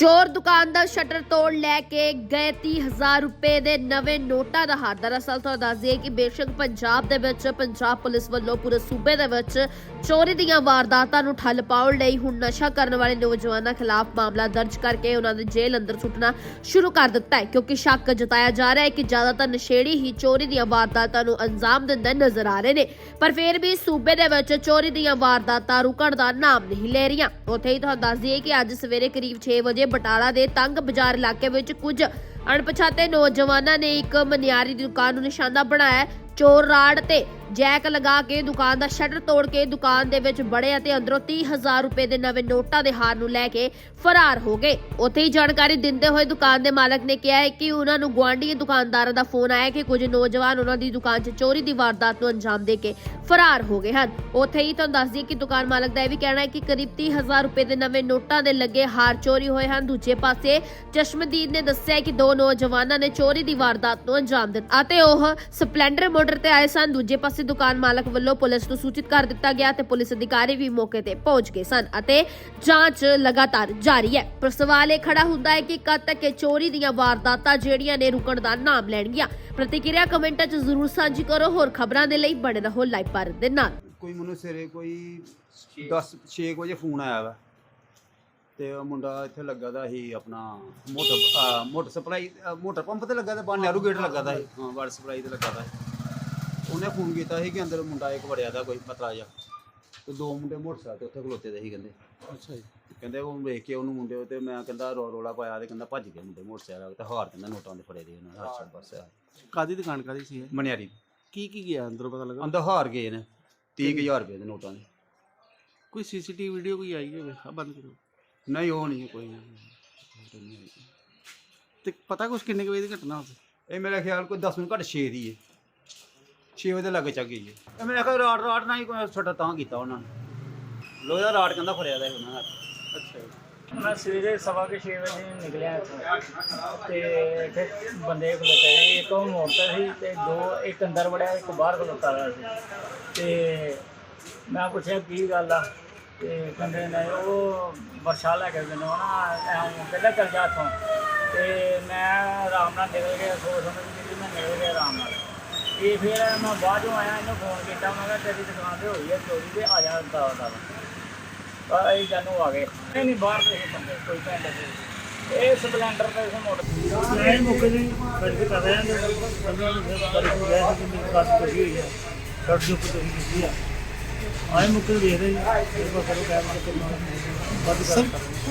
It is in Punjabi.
ਚੋਰ ਦੁਕਾਨ ਦਾ ਸ਼ਟਰ ਤੋੜ ਲੈ ਕੇ ਗਏ 30000 ਰੁਪਏ ਦੇ ਨਵੇਂ ਨੋਟਾਂ ਦਾ ਹਾਰ। ਦਰਅਸਲ ਤੁਹਾਨੂੰ ਦੱਸ ਦਈਏ ਕਿ ਬੇਸ਼ੱਕ ਪੰਜਾਬ ਦੇ ਵਿੱਚ, ਪੰਜਾਬ ਪੁਲਿਸ ਵੱਲੋਂ ਪੂਰੇ ਸੂਬੇ ਦੇ ਵਿੱਚ ਚੋਰੀ ਦੀਆਂ ਵਾਰਦਾਤਾਂ ਨੂੰ ਠੱਲ ਪਾਉਣ ਲਈ ਹੁਣ ਨਸ਼ਾ ਕਰਨ ਵਾਲੇ ਨੌਜਵਾਨਾਂ ਖਿਲਾਫ ਮਾਮਲਾ ਦਰਜ ਕਰਕੇ ਉਹਨਾਂ ਦੇ ਜੇਲ੍ਹ ਅੰਦਰ ਸੁੱਟਣਾ ਸ਼ੁਰੂ ਕਰ ਦਿੱਤਾ ਹੈ, ਕਿਉਂਕਿ ਸ਼ੱਕ ਜਤਾਇਆ ਜਾ ਰਿਹਾ ਹੈ ਕਿ ਜ਼ਿਆਦਾਤਰ ਨਸ਼ੇੜੀ ਹੀ ਚੋਰੀ ਦੀਆਂ ਵਾਰਦਾਤਾਂ ਨੂੰ ਅੰਜਾਮ ਦਿੰਦੇ ਨਜ਼ਰ ਆ ਰਹੇ ਨੇ। ਪਰ ਫਿਰ ਵੀ ਸੂਬੇ ਦੇ ਵਿੱਚ ਚੋਰੀ ਦੀਆਂ ਵਾਰਦਾਤਾਂ ਰੁਕਣ ਦਾ ਨਾਮ ਨਹੀਂ ਲੈ ਰਹੀਆਂ। ਉੱਥੇ ਹੀ ਤੁਹਾਨੂੰ ਦੱਸ ਦਈਏ ਕਿ ਅੱਜ ਸਵੇਰੇ ਕਰੀਬ 6 ਵਜੇ ਬਟਾਲਾ ਦੇ ਤੰਗ ਬਾਜ਼ਾਰ ਇਲਾਕੇ ਵਿੱਚ ਕੁਝ ਅਣਪਛਾਤੇ ਨੌਜਵਾਨਾਂ ਨੇ ਇੱਕ ਮਨਿਆਰੀ ਦੀ ਦੁਕਾਨ ਨੂੰ ਨਿਸ਼ਾਨਾ ਬਣਾਇਆ ਚੋਰ ਰਾੜ ਤੇ ਜੈਕ ਲਗਾ ਕੇ ਦੁਕਾਨ ਦਾ ਸ਼ਟਰ ਤੋੜ ਕੇ ਦੁਕਾਨ ਦੇ ਵਿੱਚ ਬੜੇ ਅਤੇ ਅੰਦਰੋਂ 30000 ਰੁਪਏ ਦੇ ਨਵੇਂ ਨੋਟਾਂ ਦੇ ਹਾਰ ਨੂੰ ਲੈ ਕੇ ਫਰਾਰ ਹੋ ਗਏ। ਉੱਥੇ ਹੀ ਜਾਣਕਾਰੀ ਦਿੰਦੇ ਹੋਏ ਦੁਕਾਨ ਦੇ ਮਾਲਕ ਨੇ ਕਿਹਾ ਹੈ ਕਿ ਉਹਨਾਂ ਨੂੰ ਗੁਆਂਢੀ ਦੁਕਾਨਦਾਰਾਂ ਦਾ ਫੋਨ ਆਇਆ ਕਿ ਕੁਝ ਨੌਜਵਾਨ ਉਹਨਾਂ ਦੀ ਦੁਕਾਨ 'ਚ ਚੋਰੀ ਦੀ ਵਾਰਦਾਤ ਨੂੰ ਅੰਜਾਮ ਦੇ ਕੇ ਫਰਾਰ ਹੋ ਗਏ ਹਨ। ਉੱਥੇ ਹੀ ਤੁਹਾਨੂੰ ਦੱਸ ਦਈਏ ਕਿ ਦੁਕਾਨ ਮਾਲਕ ਦਾ ਇਹ ਵੀ ਕਹਿਣਾ ਹੈ ਕਿ ਕਰੀਬ 30000 ਰੁਪਏ ਦੇ ਨਵੇਂ ਨੋਟਾਂ ਦੇ ਲੱਗੇ ਹਾਰ ਚੋਰੀ ਹੋਏ ਹਨ। ਦੂਜੇ ਪਾਸੇ ਚਸ਼ਮਦੀਦ ਨੇ ਦੱਸਿਆ ਕਿ ਦੋ ਨੌਜਵਾਨਾਂ ਨੇ ਚੋਰੀ ਦੀ ਵਾਰਦਾਤ ਨੂੰ ਅੰਜਾਮ ਦਿੱਤਾ ਅਤੇ ਉਹ ਸਪਲੈਂਡਰ ਮੋਟਰ ਤੇ ਆਏ ਸਨ। ਦੂਜੇ ਪਾਸੇ ਦੁਕਾਨ ਮਾਲਕ ਵੱਲੋਂ ਪੁਲਿਸ ਨੂੰ ਸੂਚਿਤ ਕਰ ਦਿੱਤਾ ਗਿਆ ਤੇ ਪੁਲਿਸ ਅਧਿਕਾਰੀ ਵੀ ਮੌਕੇ ਤੇ ਪਹੁੰਚ ਗਏ ਸਨ ਅਤੇ ਜਾਂਚ ਲਗਾਤਾਰ ਜਾਰੀ ਹੈ। ਪਰ ਸਵਾਲ ਇਹ ਖੜਾ ਹੁੰਦਾ ਹੈ ਕਿ ਕਦ ਤੱਕ ਇਹ ਚੋਰੀ ਦੀਆਂ ਵਾਰਦਾਤਾਂ ਜਿਹੜੀਆਂ ਨੇ ਰੁਕਣ ਦਾ ਨਾਮ ਲੈਣਗੀਆਂ? ਪ੍ਰਤੀਕਿਰਿਆ ਕਮੈਂਟਾਂ 'ਚ ਜ਼ਰੂਰ ਸਾਂਝੀ ਕਰੋ ਹੋਰ ਖਬਰਾਂ ਦੇ ਲਈ ਬਣੇ ਰਹੋ ਲਾਈਵ ਭਾਰਤ ਦੇ ਨਾਲ। ਕੋਈ ਮੈਨੂੰ ਸਵੇਰੇ ਕੋਈ 10 6 ਵਜੇ ਫੋਨ ਆਇਆ ਵਾ ਤੇ ਉਹ ਮੁੰਡਾ ਇੱਥੇ ਲੱਗਾ ਦਾ ਸੀ ਆਪਣਾ motor motor supply motor pump ਤੇ ਲੱਗਾ ਦਾ ਬਾਹਰ ਨਹਿਰੂ ਗੇਟ ਲੱਗਾ ਦਾ ਸੀ। ਹਾਂ ਵਾਟਰ ਸਪਲਾਈ ਤੇ ਲੱਗਾ ਦਾ ਸੀ। ਉਹਨੇ ਫੋਨ ਕੀਤਾ ਸੀ ਕਿ ਅੰਦਰ ਮੁੰਡਾ ਇੱਕ ਵੜਿਆ ਦਾ ਕੋਈ ਪਤਲਾ ਜਿਹਾ ਤੇ ਦੋ ਮੁੰਡੇ ਮੋਟਰਸਾਈਕਲ ਤੇ ਉੱਥੇ ਖਲੋਤੇ ਦੇ ਸੀ ਕਹਿੰਦੇ। ਅੱਛਾ ਜੀ। ਕਹਿੰਦੇ ਉਹ ਵੇਖ ਕੇ ਉਹਨੂੰ ਮੁੰਡੇ ਤੇ ਮੈਂ ਕਹਿੰਦਾ ਰੋ ਰੋਲਾ ਪਾਇਆ ਤੇ ਕਹਿੰਦਾ ਭੱਜ ਗਏ ਮੁੰਡੇ ਮੋਟਰਸਾਈਕਲ ਤੇ ਹਾਰ ਕਹਿੰਦਾ ਨੋਟਾਂ ਦੇ ਫੜੇ ਦੇ ਉਹਨਾਂ ਦੇ ਹੱਥ ਪਾਸੇ ਕਾਦੀ ਦੁਕਾਨ ਕਾਦੀ ਸੀ ਇਹ? ਮਨਿਆਰੀ। ਕੀ ਕੀ ਗਿਆ ਅੰਦਰੋਂ ਪਤਾ ਲੱਗਾ? ਅੰਦਰ ਹਾਰ ਗਏ ਨੇ 30000 ਰੁਪਏ ਦੇ ਨੋਟਾਂ ਦੇ। ਕੋਈ ਸੀਸੀਟੀਵੀ ਵੀਡੀਓ ਕੋਈ ਆਈ ਹੋਵੇ? ਆ ਬੰਦ ਕਰੋ। ਨਹੀਂ ਉਹ ਨਹੀਂ ਕੋਈ ਤੇ ਪਤਾ ਕੁਛ ਕਿੰਨੇ ਕੁ ਵਜੇ ਦੀ ਘਟਨਾ ਹੋਵੇ? ਇਹ ਮੇਰਾ ਖਿਆਲ ਕੋਈ 10 ਮਿੰਟ ਘੱਟ 6 ਦੀ ਹੈ 6 ਵਜੇ ਦੇ ਲੱਗੇ ਚੱਕ ਗਈ ਹੈ ਇਹ ਮੇਰਾ ਖਿਆਲ ਰਾੜ ਰਾੜ ਨਾਲ ਹੀ ਕੋਈ ਛੋਟਾ ਤਾਂ ਕੀਤਾ ਉਹਨਾਂ ਨੇ। ਲੋਹੇ ਦਾ ਰਾੜ ਕਹਿੰਦਾ ਫੜਿਆ ਦਾ ਸੀ ਉਹਨਾਂ ਨੇ ਅੱਛਾ ਮੈਂ ਸਵੇਰੇ ਸਵਾ ਕੇ 6 ਵਜੇ ਨਿਕਲਿਆ ਇੱਥੋਂ। ਤੇ ਇੱਥੇ ਬੰਦੇ ਖਲੋਤੇ ਸੀ ਇੱਕ ਉਹ ਤੇ ਸੀ ਤੇ ਦੋ ਇੱਕ ਅੰਦਰ ਵੜਿਆ ਇੱਕ ਬਾਹਰ ਖਲੋਤਾ ਹੋਇਆ ਸੀ। ਤੇ ਮੈਂ ਪੁੱਛਿਆ ਕੀ ਗੱਲ ਆ? ਤੇ ਕਹਿੰਦੇ ਨੇ ਉਹ ਵਰਸ਼ਾ ਲੈ ਕੇ ਮੈਨੂੰ ਨਾ ਐਂ ਪਹਿਲਾਂ ਚੱਲ ਜਾ ਇੱਥੋਂ। ਤੇ ਮੈਂ ਆਰਾਮ ਨਾਲ ਨਿਕਲ ਗਿਆ ਸੋਚ ਸਮਝ ਕੇ ਮੈਂ ਨਿਕਲ ਗਿਆ ਆਰਾਮ ਨਾਲ। ਇਹ ਫਿਰ ਮੈਂ ਬਾਅਦ ਆਇਆ ਇਹਨੂੰ ਫੋਨ ਕੀਤਾ ਮੈਂ ਕਿਹਾ ਤੇਰੀ ਦੁਕਾਨ ਤੇ ਹੋਈ ਹੈ ਚੋਰੀ ਤੇ ਆ ਜਾ ਦਾ ਦਾ ਆ ਇਹ ਜਾਨੂ ਆ ਗਏ। ਨਹੀਂ ਨਹੀਂ ਬਾਹਰ ਦੇ ਬੰਦੇ ਕੋਈ ਪਿੰਡ ਦੇ ਇਹ ਸਪਲੈਂਡਰ ਤੇ ਸੀ ਮੋਟਰ। ਨਹੀਂ ਮੁੱਕ ਜੀ ਵੈਰੀਫਾਈ ਕਰ ਰਹੇ ਹਾਂ ਬੰਦਿਆਂ ਨੂੰ ਫਿਰ ਬਾਰੇ ਕੋਈ ਗਿਆ ਸੀ ਕਿ ਮੇਰੀ ਬਾਤ ਹੋਈ ਹੋਈ ਹੈ ਸੜਕ ਦੇ ਉੱਪਰ ਤੁਸੀਂ ਕੀਤੀ ਆ। ਆਏ ਮੁੱਕ ਵੇਖ ਰਹੇ ਜੀ ਇਹ ਬਸ ਕਰੋ ਕੈਮਰਾ ਤੇ ਬਾਤ ਕਰ